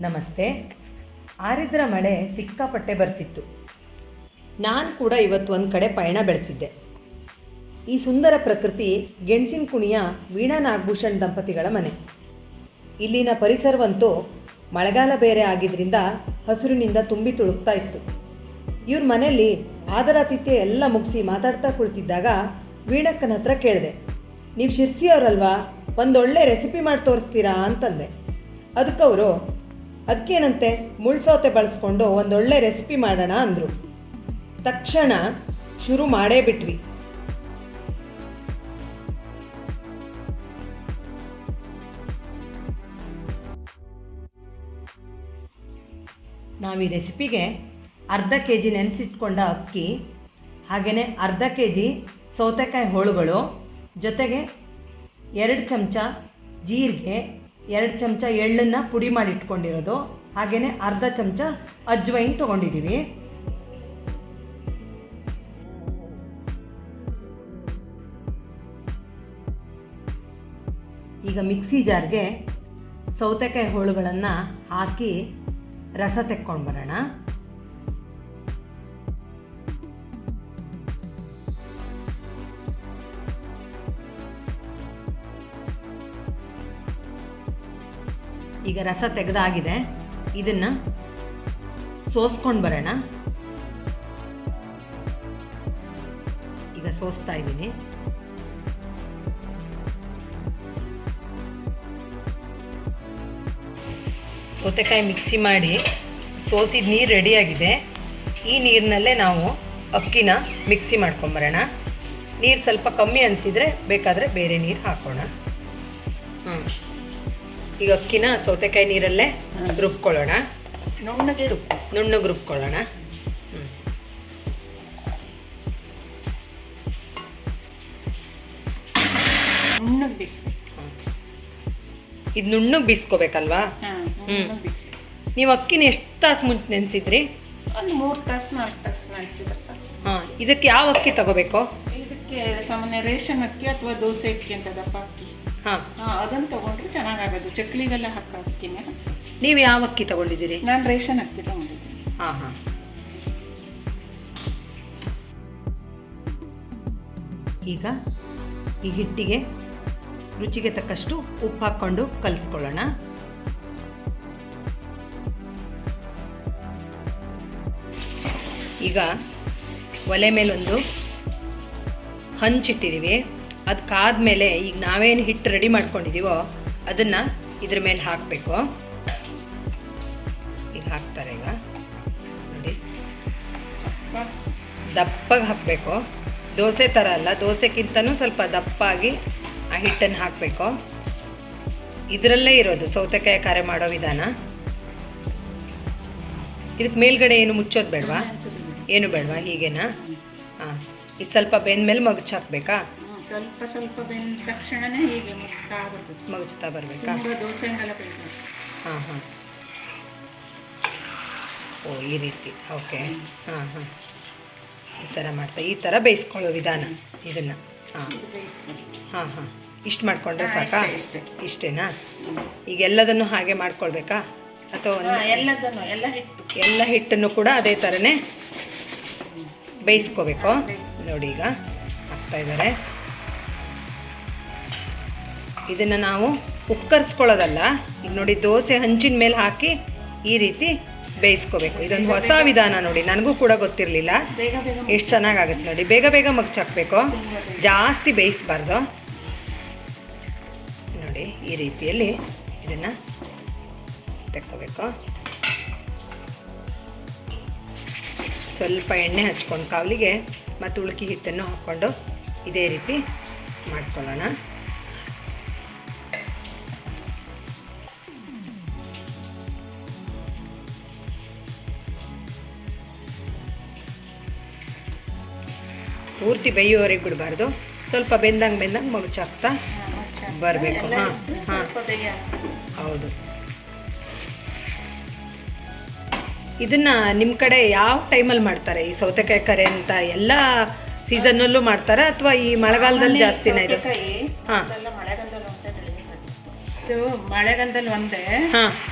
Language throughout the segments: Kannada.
ನಮಸ್ತೆ. ಆರಿದ್ರ ಮಳೆ ಸಿಕ್ಕಾಪಟ್ಟೆ ಬರ್ತಿತ್ತು. ನಾನು ಕೂಡ ಇವತ್ತು ಒಂದು ಕಡೆ ಪಯಣ ಬೆಳೆಸಿದ್ದೆ. ಈ ಸುಂದರ ಪ್ರಕೃತಿ ಗೆಣಸಿನ ಕುಣಿಯ ವೀಣಾ ನಾಗಭೂಷಣ್ ದಂಪತಿಗಳ ಮನೆ. ಇಲ್ಲಿನ ಪರಿಸರವಂತೂ ಮಳೆಗಾಲ ಬೇರೆ ಆಗಿದ್ದರಿಂದ ಹಸುರಿನಿಂದ ತುಂಬಿ ತುಳುಕ್ತಾ ಇತ್ತು. ಇವ್ರ ಮನೆಯಲ್ಲಿ ಆದರಾತಿಥ್ಯ ಎಲ್ಲ ಮುಗಿಸಿ ಮಾತಾಡ್ತಾ ಕುಳಿತಿದ್ದಾಗ ವೀಣಕ್ಕನ ಹತ್ರ ಕೇಳಿದೆ, ನೀವು ಶಿರ್ಸಿಯವ್ರಲ್ವಾ ಒಂದೊಳ್ಳೆ ರೆಸಿಪಿ ಮಾಡಿ ತೋರಿಸ್ತೀರಾ? ಅಂತಂದೆ. ಅದಕ್ಕವರು, ಅದಕ್ಕೇನಂತೆ? ಮುಳ್ಸೌತೆ ಬಳಸ್ಕೊಂಡು ಒಂದೊಳ್ಳೆ ರೆಸಿಪಿ ಮಾಡೋಣ, ಅಂದರು. ತಕ್ಷಣ ಶುರು ಮಾಡೇ ಬಿಟ್ವಿ. ನಾವು ಈ ರೆಸಿಪಿಗೆ ಅರ್ಧ ಕೆ ಜಿ ನೆನೆಸಿಟ್ಕೊಂಡ ಅಕ್ಕಿ ಹಾಗೆಯೇ ಅರ್ಧ ಕೆ ಜಿ ಸೌತೆಕಾಯಿ ಹೋಳುಗಳು, ಜೊತೆಗೆ ಎರಡು ಚಮಚ ಜೀರಿಗೆ ಎರಡು ಚಮಚ ಎಳ್ಳನ್ನು ಪುಡಿ ಮಾಡಿ ಇಟ್ಕೊಂಡಿರೋದು. ಹಾಗೆಯೇ ಅರ್ಧ ಚಮಚ ಅಜ್ವೈನ್ ತೊಗೊಂಡಿದ್ದೀವಿ ಈಗ ಮಿಕ್ಸಿ ಜಾರ್ಗೆ ಸೌತೆಕಾಯಿ ಹೋಳುಗಳನ್ನು ಹಾಕಿ ರಸ ತೆಕ್ಕೊಂಡು ಬರೋಣ. ಈಗ ರಸ ತೆಗೆದಾಗಿದೆ. ಇದನ್ನು ಸೋಸ್ಕೊಂಡು ಬರೋಣ. ಈಗ ಸೋಸ್ತಾ ಇದ್ದೀನಿ. ಸೌತೆಕಾಯಿ ಮಿಕ್ಸಿ ಮಾಡಿ ಸೋಸಿದ ನೀರು ರೆಡಿಯಾಗಿದೆ ಈ ನೀರಿನಲ್ಲೇ ನಾವು ಅಕ್ಕಿನ ಮಿಕ್ಸಿ ಮಾಡ್ಕೊಂಬರೋಣ ನೀರು ಸ್ವಲ್ಪ ಕಮ್ಮಿ ಅನಿಸಿದರೆ ಬೇಕಾದರೆ ಬೇರೆ ನೀರು ಹಾಕೋಣ. ಈಗ ಅಕ್ಕಿನ ಸೌತೆಕಾಯಿ ನೀರಲ್ಲೇ ರುಬ್ಕೊಳ್ಳೋಣ. ನುಣ್ಣಗೆ ರುಬ್ ನುಣ್ಣಗೆ ರುಬ್ಕೊಳ್ಳೋಣ. ನುಣ್ಣಗೆ ಬಿಸಿ ಇದು ನುಣ್ಣಗೆ ಬೀಸ್ಕೋಬೇಕಲ್ವಾ? ನೀವು ಅಕ್ಕಿನ ಎಷ್ಟು ತಾಸು ಮುಂಚೆ ನೆನೆಸಿದ್ರಿ? ಒಂದು ಮೂರು ತಾಸು ನಾಲ್ಕು ತಾಸು ನೆನೆಸಿದ್ರೆ ಸರ್. ಹಾಂ ಇದಕ್ಕೆ ಯಾವ ಅಕ್ಕಿ ತಗೋಬೇಕು? ಇದಕ್ಕೆ ಸಾಮಾನ್ಯ ರೇಷನ್ ಅಕ್ಕಿ ಅಥವಾ ದೋಸೆ ಅಕ್ಕಿ ಅಂತ ದಪ್ಪ ಅಕ್ಕಿ. ಹಾಂ. ಹಾಂ ಅದನ್ನು ತಗೊಂಡ್ರೆ ಚೆನ್ನಾಗಾಗೋದು. ಚಕ್ಲಿಗೆಲ್ಲ ಹಾಕಿನ ನೀವು ಯಾವ ಅಕ್ಕಿ ತಗೊಂಡಿದ್ದೀರಿ? ನಾನು ರೇಷನ್ ಅಕ್ಕಿ ತಗೊಂಡಿದ್ದೀನಿ. ಹಾಂ ಹಾಂ. ಈಗ ಈ ಹಿಟ್ಟಿಗೆ ರುಚಿಗೆ ತಕ್ಕಷ್ಟು ಉಪ್ಪು ಹಾಕ್ಕೊಂಡು ಕಲಿಸ್ಕೊಳ್ಳೋಣ. ಈಗ ಒಲೆ ಮೇಲೊಂದು ಹಂಚಿಟ್ಟಿದ್ದೀವಿ ಅದು ಕಾದ್ಮೇಲೆ ಈಗ ನಾವೇನು ಹಿಟ್ಟು ರೆಡಿ ಮಾಡ್ಕೊಂಡಿದ್ದೀವೋ ಅದನ್ನು ಇದ್ರ ಮೇಲೆ ಹಾಕಬೇಕು. ಈಗ ಹಾಕ್ತಾರೆ ಈಗ. ನೋಡಿ. ದಪ್ಪಗೆ ಹಾಕಬೇಕು. ದೋಸೆ ಥರ ಅಲ್ಲ ದೋಸೆಗಿಂತನೂ ಸ್ವಲ್ಪ ದಪ್ಪಾಗಿ ಆ ಹಿಟ್ಟನ್ನು ಹಾಕಬೇಕು. ಇದರಲ್ಲೇ ಇರೋದು ಸೌತೆಕಾಯಿ ಕಾರ್ಯ ಮಾಡೋ ವಿಧಾನ. ಇದಕ್ಕೆ ಮೇಲ್ಗಡೆ ಏನು ಮುಚ್ಚೋದು ಬೇಡವಾ? ಏನು ಬೇಡವಾ? ಹೀಗೇನಾ? ಹಾಂ. ಇದು ಸ್ವಲ್ಪ ಬೆಂದ ಮೇಲೆ ಹ್ಮ್, ಸ್ವಲ್ಪ ಸ್ವಲ್ಪ ಬೆಂದ ತಕ್ಷಣನೇ ಹೀಗೆ ಮುಗ್ತಾ ಬರ್ತದೆ. ಮುಗಿಸ್ತಾ ಬರಬೇಕಾ? ತುಂಬ ದೋಸೆ ಹಾಂ ಹಾಂ. ಓ ಈ ರೀತಿ. ಓಕೆ. ಹಾಂ ಹಾಂ. ಈ ಥರ ಮಾಡ್ತಾ ಈ ಥರ ಬೇಯಿಸ್ಕೊಳ್ಳೋ ವಿಧಾನ ಇದನ್ನು. ಹಾಂ. ಹಾಂ ಹಾಂ. ಇಷ್ಟು ಮಾಡಿಕೊಂಡ್ರೆ ಸಾಕಾ? ಇಷ್ಟೇ, ಇಷ್ಟೇ. ಇಷ್ಟೇನಾ? ಈಗ ಎಲ್ಲದನ್ನು ಹಾಗೆ ಮಾಡ್ಕೊಳ್ಬೇಕಾ? ಅಥವಾ ಎಲ್ಲದನ್ನು ಎಲ್ಲ ಹಿಟ್ಟು. ಎಲ್ಲ ಹಿಟ್ಟನ್ನು ಕೂಡ ಅದೇ ಥರನೇ ಬೇಯಿಸ್ಕೋಬೇಕು. ನೋಡಿ ಈಗ ಹಾಕ್ತಾ ಇದ್ದಾರೆ. ಇದನ್ನು ನಾವು ಉಕ್ಕರ್ಸ್ಕೊಳ್ಳೋದಲ್ಲ ಈಗ ನೋಡಿ ದೋಸೆ ಹಂಚಿನ ಮೇಲೆ ಹಾಕಿ ಈ ರೀತಿ ಬೇಯಿಸ್ಕೋಬೇಕು. ಇದೊಂದು ಹೊಸ ವಿಧಾನ ನೋಡಿ ನನಗೂ ಕೂಡ ಗೊತ್ತಿರಲಿಲ್ಲ. ಎಷ್ಟು ಚೆನ್ನಾಗಾಗುತ್ತೆ ನೋಡಿ ಬೇಗ ಬೇಗ ಮಗ್ಚಾಕಬೇಕು ಜಾಸ್ತಿ ಬೇಯಿಸ್ಬಾರ್ದು. ನೋಡಿ ಈ ರೀತಿಯಲ್ಲಿ ಇದನ್ನು ತೆಕ್ಕೋಬೇಕು. ಸ್ವಲ್ಪ ಎಣ್ಣೆ ಹಚ್ಕೊಂಡು ಕಾವಲಿಗೆ ಮತ್ತು ಉಳುಕಿ ಹಿಟ್ಟನ್ನು ಹಾಕ್ಕೊಂಡು ಇದೇ ರೀತಿ ಮಾಡ್ಕೊಳ್ಳೋಣ. ಪೂರ್ತಿ ಬೇಯುವವರೆಗೆ ಬಿಡಬಾರ್ದು. ಸ್ವಲ್ಪ ಬೆಂದಂಗೆ ಬೆಂದಂಗೆ ಮಗುಚಾಕ್ತಾ ಬರಬೇಕು. ಹಾಂ ಹಾಂ. ಹೌದು. ಇದನ್ನ ನಿಮ್ಮ ಕಡೆ ಯಾವ ಟೈಮಲ್ಲಿ ಮಾಡ್ತಾರೆ? ಈ ಸೌತೆಕಾಯಿ ಕರೆ ಅಂತ ಎಲ್ಲ ಸೀಸನ್ನಲ್ಲೂ ಮಾಡ್ತಾರೆ ಅಥವಾ ಈ ಮಳೆಗಾಲದಲ್ಲಿ ಜಾಸ್ತಿನ ಇದು? ಹಾಂ. ಮಳೆಗಾಲದಲ್ಲಿ ಒಂದೇ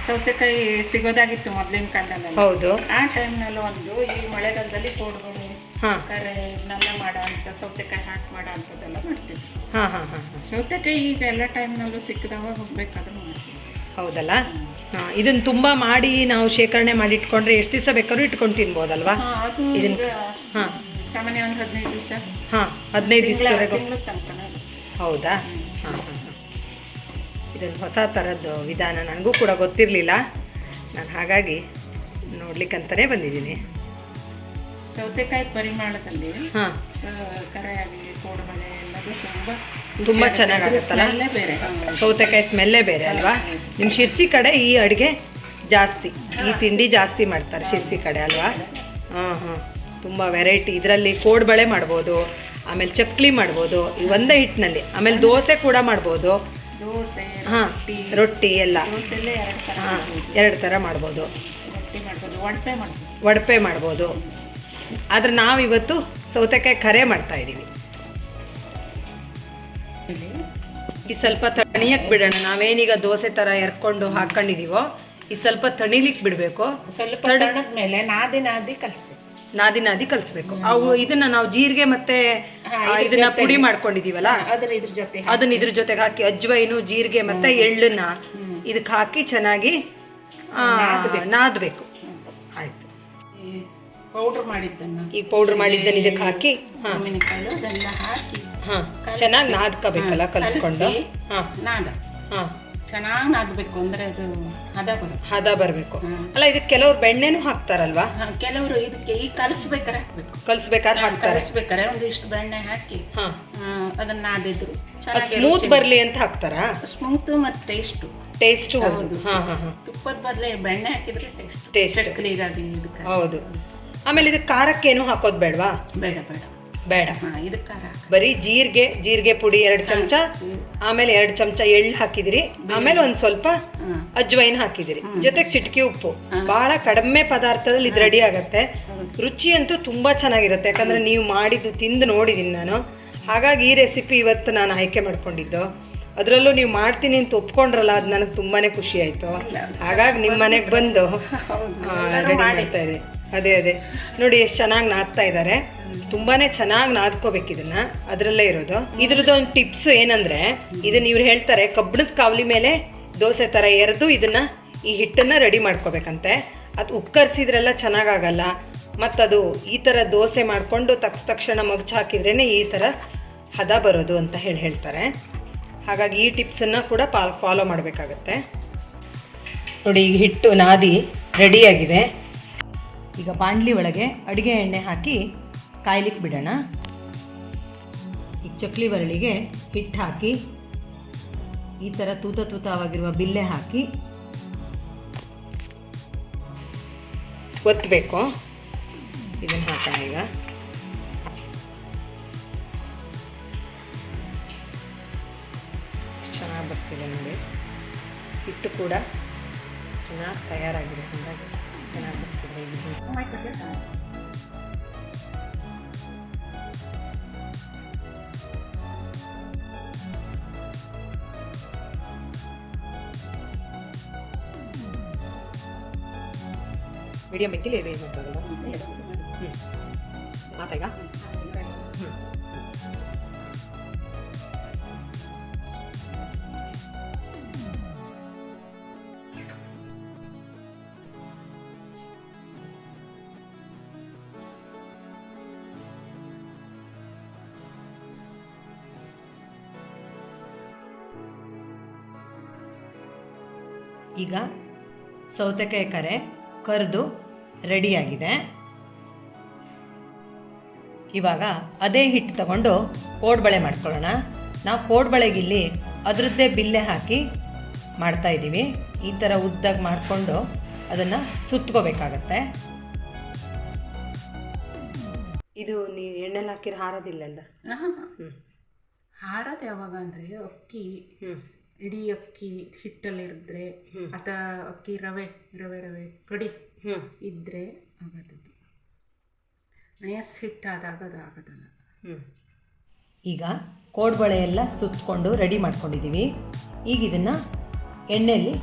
ಸೌತೆಕಾಯಿ ಸಿಗೋದಾಗಿತ್ತು ಮೊದಲಿನ ಕಾಲದಲ್ಲಿ. ಹೌದು. ಆ ಟೈಮ್ನಲ್ಲಿ ಒಂದು ಈ ಮಳೆಗಾಲದಲ್ಲಿ ಹಾಂ ಕರೆ ಇದನ್ನೆಲ್ಲ ಮಾಡೋ ಅಂತ ಸೌತೆಕಾಯಿ ಹಾಕಿ ಮಾಡೋ ಅಂಥದ್ದೆಲ್ಲ ಮಾಡ್ತೀವಿ. ಹಾಂ ಹಾಂ ಹಾಂ ಹಾಂ. ಸೌತೆಕಾಯಿ ಈಗ ಎಲ್ಲ ಟೈಮ್ನಲ್ಲೂ ಸಿಕ್ಕಿದವಾಗ ಹೋಗ್ಬೇಕಾದ್ರೆ ಮಾಡ್ತೀವಿ. ಹೌದಲ್ಲ? ಹಾಂ ಇದನ್ನು ತುಂಬ ಮಾಡಿ ನಾವು ಶೇಖರಣೆ ಮಾಡಿ ಇಟ್ಕೊಂಡ್ರೆ ಎಷ್ಟು ದಿವಸ ಬೇಕಾದ್ರೂ ಇಟ್ಕೊಂಡು ತಿನ್ಬೋದಲ್ವಾ? ಅದು ಇದನ್ನ- ಹಾಂ. ಸಾಮಾನ್ಯ ಒಂದು ಹದಿನೈದು ದಿವಸ. ಹಾಂ ಹದಿನೈದು ದಿವಸವರೆಗೂ ಹೌದಾ? ಹಾಂ ಹಾಂ ಹಾಂ. ಇದೊಂದು ಹೊಸ ಥರದ್ದು ವಿಧಾನ. ನನಗೂ ಕೂಡ ಗೊತ್ತಿರಲಿಲ್ಲ. ನಾನು ಹಾಗಾಗಿ ನೋಡ್ಲಿಕ್ಕಂತಲೇ ಬಂದಿದ್ದೀನಿ. ಸೌತೆಕಾಯಿ ಪರಿಮಳದಲ್ಲಿ ಕರೆ ಆಗಲಿ ಕೋಡುಮಳೆ ಎಲ್ಲದು ತುಂಬಾ ತುಂಬ ಚೆನ್ನಾಗಾಗುತ್ತಲ್ಲ? ಬೇರೆ ಸೌತೆಕಾಯಿ ಸ್ಮೆಲ್ಲೇ ಬೇರೆ ಅಲ್ವಾ? ನಿಮ್ಮ ಶಿರ್ಸಿ ಕಡೆ ಈ ಅಡುಗೆ ಜಾಸ್ತಿ ಈ ತಿಂಡಿ ಜಾಸ್ತಿ ಮಾಡ್ತಾರೆ ಶಿರ್ಸಿ ಕಡೆ ಅಲ್ವಾ? ಹಾಂ ಹಾಂ. ತುಂಬ ವೆರೈಟಿ ಇದರಲ್ಲಿ ಕೋಡ್ಬಳೆ ಮಾಡ್ಬೋದು ಆಮೇಲೆ ಚಕ್ಲಿ ಮಾಡ್ಬೋದು ಈ ಒಂದೇ ಹಿಟ್ಟಿನಲ್ಲಿ. ಆಮೇಲೆ ದೋಸೆ ಕೂಡ ಮಾಡ್ಬೋದು. ದೋಸೆ ಹಾಂ ರೊಟ್ಟಿ. ಎಲ್ಲ. ಹಾಂ ಎರಡು ಥರ ಮಾಡ್ಬೋದು. ಒಡಪೆ ಮಾಡ್ಬೋದು. ವಡಪೆ ಮಾಡ್ಬೋದು. ಆದರೆ ನಾವಿವತ್ತು ಸೌತೆಕಾಯಿ ಕರೆ ಮಾಡ್ತಾ ಇದ್ದೀವಿ ಈ ಸ್ವಲ್ಪ ತಣಿಯಕ್ಕೆ ಬಿಡೋಣ. ನಾವೇನೀಗ ದೋಸೆ ಥರ ಎರ್ಕೊಂಡು ಹಾಕ್ಕೊಂಡಿದೀವೋ ಈ ಸ್ವಲ್ಪ ತಣಿಲಿಕ್ಕೆ ಬಿಡಬೇಕು. ಸ್ವಲ್ಪ ಮೇಲೆ ನಾದಿ ನಾದಿ ಕಲಿಸ್ಬೇಕು. ನಾದಿ ನಾದಿ ಕಲಿಸ್ಬೇಕು. ಅವು ಇದನ್ನ ನಾವು ಜೀರಿಗೆ ಮತ್ತೆ ಇದನ್ನ ಪುಡಿ ಮಾಡ್ಕೊಂಡಿದೀವಲ್ಲ? ಅದ್ರ ಇದ್ರ ಜೊತೆ ಅದನ್ನ ಇದ್ರ ಜೊತೆಗೆ ಹಾಕಿ ಅಜ್ವೈನು ಜೀರಿಗೆ ಮತ್ತೆ ಎಳ್ಳನ್ನ ಇದಕ್ಕೆ ಹಾಕಿ ಚೆನ್ನಾಗಿ ನಾದ್ಬೇಕು. ಆಯ್ತು. ಪೌಡ್ರ್ ಮಾಡಿದ್ದನ್ನು. ಈ ಪೌಡರ್ ಮಾಡಿದ್ದನ್ನ ಇದಕ್ಕೆ ಹಾಕಿ ಹಾಂ. ಅದೆಲ್ಲ ಹಾಕಿ. ಹಾ. ಚೆನ್ನಾಗಿ ನಾದ್ಕೋಬೇಕಲ್ಲ ಕಲಿಸ್ಕೊಂಡು. ಹಾ. ನಾದ. ಹಾ. ಚೆನ್ನಾಗಿ ನಾದಬೇಕು ಅಂದ್ರೆ ಅದು ಹದ ಬರುತ್ತೆ. ಹದ ಬರಬೇಕು. ಅಲ್ಲ ಇದಕ್ಕೆ ಕೆಲವ್ರು ಬೆಣ್ಣೆನೂ ಹಾಕ್ತಾರಲ್ವಾ? ಕೆಲವರು ಇದಕ್ಕೆ ಈ ಕಲಸ್ಬೇಕಾರೆ ಹಾಕ್ಬೇಕು. ಕಲಿಸ್ಬೇಕಾದ್ರೆ ಹಾಕ್ತಾರೆ. ಕಲಿಸ್ಬೇಕಾರೆ ಒಂದಿಷ್ಟು ಬೆಣ್ಣೆ ಹಾಕಿ ಹಾ. ಅದನ್ನ ನಾದಿದ್ರು. ಸ್ಮೂತ್ ಬರಲಿ ಅಂತ ಹಾಕ್ತಾರಾ? ಸ್ಮೂತ್ ಮತ್ತು ಟೇಸ್ಟು ಟೇಸ್ಟ್ ಹೌದು. ಹಾ ಹಾ ಹಾ. ತುಪ್ಪದ ಬದಲೇ ಬೆಣ್ಣೆ ಹಾಕಿದ್ರೆ ಟೇಸ್ಟ್ ಟೇಸ್ಟ್ ಚಕ್ಲಿಗಾಗಲಿ ಇದಕ್ಕೆ. ಹೌದು. ಆಮೇಲೆ ಇದಕ್ಕೆ ಖಾರಕ್ಕೇನು ಹಾಕೋದು ಬೇಡವಾ? ಬೇಡ ಬೇಡ. ಬೇಡ. ಹಾಂ ಇದಕ್ಕೆ ಖಾರ ಬರೀ ಜೀರಿಗೆ ಜೀರಿಗೆ ಪುಡಿ ಎರಡು ಚಮಚ ಆಮೇಲೆ ಎರಡು ಚಮಚ ಎಳ್ಳು ಹಾಕಿದಿರಿ. ಆಮೇಲೆ ಒಂದು ಸ್ವಲ್ಪ ಅಜ್ವೈನ್ ಹಾಕಿದಿರಿ. ಜೊತೆಗೆ ಚಿಟಕಿ ಉಪ್ಪು. ಬಹಳ ಕಡಿಮೆ ಪದಾರ್ಥದಲ್ಲಿ ಇದು ರೆಡಿ ಆಗತ್ತೆ. ರುಚಿ ಅಂತೂ ತುಂಬಾ ಚೆನ್ನಾಗಿರುತ್ತೆ. ಯಾಕಂದ್ರೆ ನೀವು ಮಾಡಿದ್ದು ತಿಂದು ನೋಡಿದೀನಿ ನಾನು. ಹಾಗಾಗಿ ಈ ರೆಸಿಪಿ ಇವತ್ತು ನಾನು ಆಯ್ಕೆ ಮಾಡ್ಕೊಂಡಿದ್ದು. ಅದರಲ್ಲೂ ನೀವು ಮಾಡ್ತೀನಿ ಅಂತ ಒಪ್ಕೊಂಡ್ರಲ್ಲ ಅದು ನನಗೆ ತುಂಬಾನೇ ಖುಷಿ ಆಯ್ತು. ಹಾಗಾಗಿ ನಿಮ್ಮ ಮನೆಗೆ ಬಂದು ರೆಡಿ ಮಾಡ್ತಾ ಇದೆ ಅದೇ ಅದೇ. ನೋಡಿ, ಎಷ್ಟು ಚೆನ್ನಾಗಿ ನಾದ್ತಾ ಇದ್ದಾರೆ ತುಂಬಾನೇ ಚೆನ್ನಾಗಿ ನಾದ್ಕೋಬೇಕು ಇದನ್ನ. ಅದರಲ್ಲೇ ಇರೋದು. ಇದ್ರದ್ದು ಒಂದು ಟಿಪ್ಸ್ ಏನಂದ್ರೆ ಇದನ್ನ ಇವ್ರು ಹೇಳ್ತಾರೆ, ಕಬ್ಬಣದ ಕಾವಲಿ ಮೇಲೆ ದೋಸೆ ಥರ ಎರೆದು ಇದನ್ನ ಈ ಹಿಟ್ಟನ್ನ ರೆಡಿ ಮಾಡ್ಕೋಬೇಕಂತೆ. ಅದು ಉಕ್ಕರ್ಸಿದ್ರೆಲ್ಲ ಚೆನ್ನಾಗಾಗಲ್ಲ. ಮತ್ತದು ಈ ಥರ ದೋಸೆ ಮಾಡಿಕೊಂಡು ತಕ್ಷ ತಕ್ಷಣ ಮಗ್ಚು ಹಾಕಿದ್ರೇ ಈ ಥರ ಹದ ಬರೋದು ಅಂತ ಹೇಳಿ ಹೇಳ್ತಾರೆ. ಹಾಗಾಗಿ ಈ ಟಿಪ್ಸನ್ನು ಕೂಡ ಪಾ ಫಾಲೋ ಮಾಡಬೇಕಾಗತ್ತೆ. ನೋಡಿ, ಈಗ ಹಿಟ್ಟು ನಾದಿ ರೆಡಿಯಾಗಿದೆ ಈಗ ಬಾಣಲಿ ಒಳಗೆ ಅಡುಗೆ ಎಣ್ಣೆ ಹಾಕಿ ಕಾಯ್ಲಿಕ್ಕೆ ಬಿಡೋಣ. ಈ ಚಕ್ಲಿ ಬರಳಿಗೆ ಹಿಟ್ಟು ಹಾಕಿ, ಈ ಥರ ತೂತ ತೂತವಾಗಿರುವ ಬಿಲ್ಲೆ ಹಾಕಿ ಒತ್ತಬೇಕು ಇದನ್ನು ಹಾಕೋಣ ಈಗ. ಚೆನ್ನಾಗಿ ಬರ್ತಿದೆ ನೋಡಿ. ಹಿಟ್ಟು ಕೂಡ ಚೆನ್ನಾಗಿ ತಯಾರಾಗಿದೆ ಹಾಗಾಗಿ. ಚೆನ್ನಾಗಿ ಬರ್ತಿದೆ ಇದು ಮೀಡಿಯಮ್ ಇಟ್ಟಿಲ್ಲ ಈಗ ಸೌತೆಕಾಯಿ ಕರೆ ಕರೆದು ರೆಡಿಯಾಗಿದೆ. ಇವಾಗ ಅದೇ ಹಿಟ್ಟು ತಗೊಂಡು ಕೋಡ್ಬಳೆ ಮಾಡ್ಕೊಳ್ಳೋಣ. ನಾವು ಕೋಡ್ಬಳೆಗಿಲ್ಲಿ ಅದರದ್ದೇ ಬಿಲ್ಲೆ ಹಾಕಿ ಮಾಡ್ತಾ ಇದ್ದೀವಿ. ಈ ಥರ ಉದ್ದಾಗಿ ಮಾಡಿಕೊಂಡು ಅದನ್ನು ಸುತ್ಕೋಬೇಕಾಗತ್ತೆ. ಇದು ನೀವು ಎಣ್ಣೆಲಿ ಹಾಕಿರೋ ಹಾರೋದಿಲ್ಲಲ್ಲ ಹಾರದ ಯಾವಾಗ ಅಂದರೆ ಅಕ್ಕಿ. ಹ್ಞೂ ಇಡೀ ಅಕ್ಕಿ ಹಿಟ್ಟಲ್ಲಿರಿದ್ರೆ ಅಥವಾ ಅಕ್ಕಿ ರವೆ ರವೆ ರವೆ ಕಡಿ ಹ್ಞೂ ಇದ್ದರೆ ಆಗತ್ತದು ನಯಸ್ ಹಿಟ್ಟಾದಾಗ ಅದು ಆಗೋದಲ್ಲ. ಹ್ಞೂ ಈಗ ಕೋಡ್ಬಳೆ ಎಲ್ಲ ಸುತ್ತಕೊಂಡು ರೆಡಿ ಮಾಡ್ಕೊಂಡಿದ್ದೀವಿ ಈಗ ಇದನ್ನು ಎಣ್ಣೆಯಲ್ಲಿ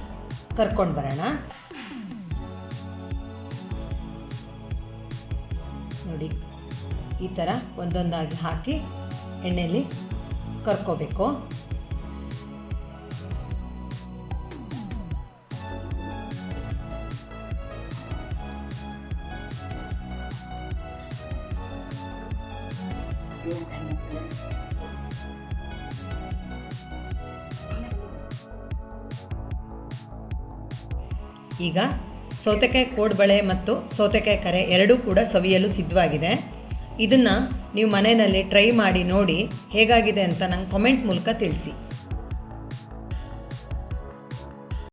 ಕರ್ಕೊಂಡು ಬರೋಣ. ನೋಡಿ ಈ ಥರ ಒಂದೊಂದಾಗಿ ಹಾಕಿ ಎಣ್ಣೆಯಲ್ಲಿ ಕರ್ಕೋಬೇಕು. ಈಗ ಸೌತೆಕಾಯಿ ಕೋಡ್ಬಳೆ ಮತ್ತು ಸೌತೆಕಾಯಿ ಕರೆ ಎರಡೂ ಕೂಡ ಸವಿಯಲು ಸಿದ್ಧವಾಗಿದೆ. ಇದನ್ನು ನೀವು ಮನೆಯಲ್ಲಿ ಟ್ರೈ ಮಾಡಿ ನೋಡಿ ಹೇಗಾಗಿದೆ ಅಂತ ನಂಗೆ ಕಾಮೆಂಟ್ ಮೂಲಕ ತಿಳಿಸಿ.